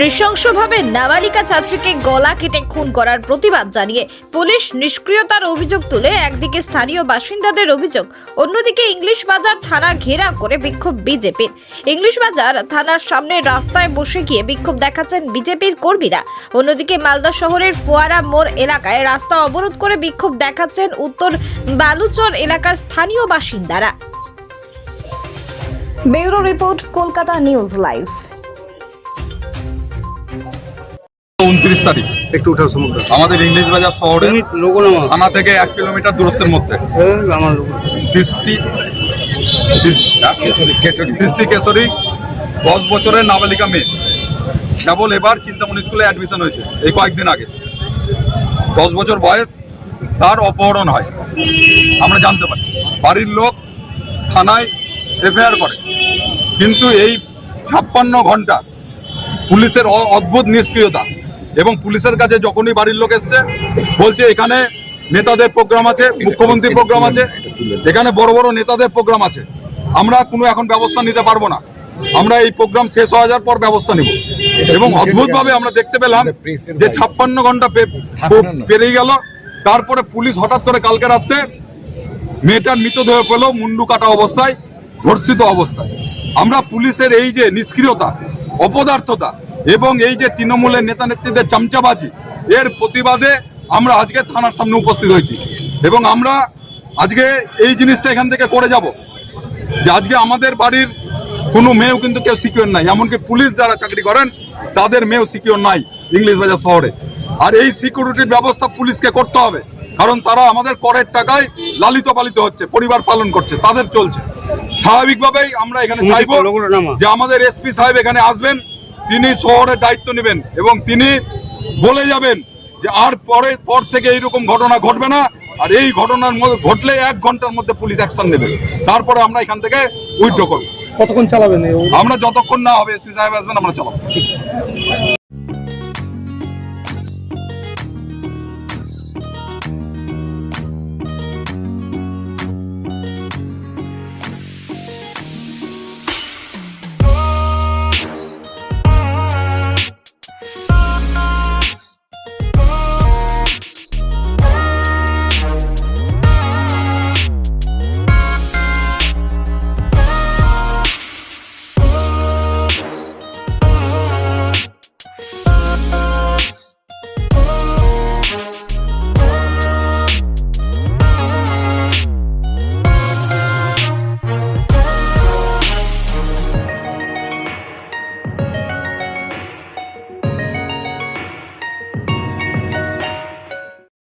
নৃশংসভাবে নাবালিকা ছাত্রীকে গলা কেটে খুন করার প্রতিবাদ জানিয়ে পুলিশ নিষ্ক্রিয়তার অভিযোগ তুলে একদিকে স্থানীয় বাসিন্দাদের অভিযোগ, অন্যদিকে ইংলিশ বাজার থানা ঘেরা করে বিক্ষোভ বিজেপির। ইংলিশ বাজার থানার সামনে রাস্তায় বসে গিয়ে বিক্ষোভ দেখাচ্ছেন বিজেপির কর্মীরা। অন্যদিকে মালদা শহরের ফোয়ারা মোড় এলাকায় রাস্তা অবরোধ করে বিক্ষোভ দেখাচ্ছেন উত্তর বালুচর এলাকার স্থানীয় বাসিন্দারা। Bureau report, Kolkata news live. উনত্রিশ তারিখ। একটু উঠাও সমুদ্র। আমাদের ইংলিশ বাজার শহরে থানা থেকে এক কিলোমিটার দূরত্বের মধ্যে। আমার সৃষ্টি সৃষ্টি কেশরী। দশ বছরের নাবালিকা মেয়ে। কেবল এবার চিন্তামণি স্কুলে অ্যাডমিশন হয়েছে এই কয়েকদিন আগে। দশ বছর বয়স তার অপহরণ হয়। আমরা জানতে পারি। বাড়ির লোক থানায় এফআইআর করে। কিন্তু এই ছাপ্পান্ন ঘণ্টা পুলিশের অদ্ভুত নিষ্ক্রিয়তা এবং পুলিশের কাছে যখনই বাড়ির লোক এসছে, বলছে এখানে নেতাদের প্রোগ্রাম আছে, মুখ্যমন্ত্রীর প্রোগ্রাম আছে, এখানে বড় বড় নেতাদের প্রোগ্রাম আছে। আমরা কোনো এখন ব্যবস্থা নিতে পারব না। আমরা এই প্রোগ্রাম শেষ হওয়া যাওয়ার পর ব্যবস্থা নিব। এবং অদ্ভুতভাবে আমরা দেখতে পেলাম যে ছাপ্পান্ন ঘণ্টা পেরিয়ে গেল। তারপরে পুলিশ হঠাৎ করে কালকে রাত্রে মেয়েটার মৃতদেহ পেল মুন্ডু কাটা অবস্থায়, ধর্ষিত অবস্থায়। আমরা পুলিশের এই যে নিষ্ক্রিয়তা, অপদার্থতা এবং এই যে তৃণমূলের নেতা নেত্রীদের চামচাবাজি এর প্রতিবাদে আমরা আজকে থানার সামনে উপস্থিত হয়েছি। এবং আমরা আজকে এই জিনিসটা এখান থেকে করে যাব যে আজকে আমাদের বাড়ির কোনো মেয়েও কিন্তু কেউ সিকিউর নাই। এমনকি পুলিশ যারা চাকরি করেন তাদের মেয়েও সিকিউর নাই ইংলিশ বাজার শহরে। আর এই সিকিউরিটির ব্যবস্থা পুলিশকে করতে হবে কারণ তারা আমাদের করের টাকায় লালিত পালিত হচ্ছে পরিবার পালন করছে তাদের চলছে। স্বাভাবিকভাবেই আমরা এখানে চাইব যে আমাদের এসপি সাহেব এখানে আসবেন তিনি শহরের দায়িত্ব নেবেন এবং তিনি বলে যাবেন যে আর পরে পর থেকে এইরকম ঘটনা ঘটবে না। আর এই ঘটনার মধ্যে ঘটলে এক ঘণ্টার মধ্যে পুলিশ অ্যাকশন নেবে। তারপরে আমরা এখান থেকে উইথড্র করব। কতক্ষণ চালাবেন আমরা যতক্ষণ না হবে এসপি সাহেব আসবেন আমরা চালাবো।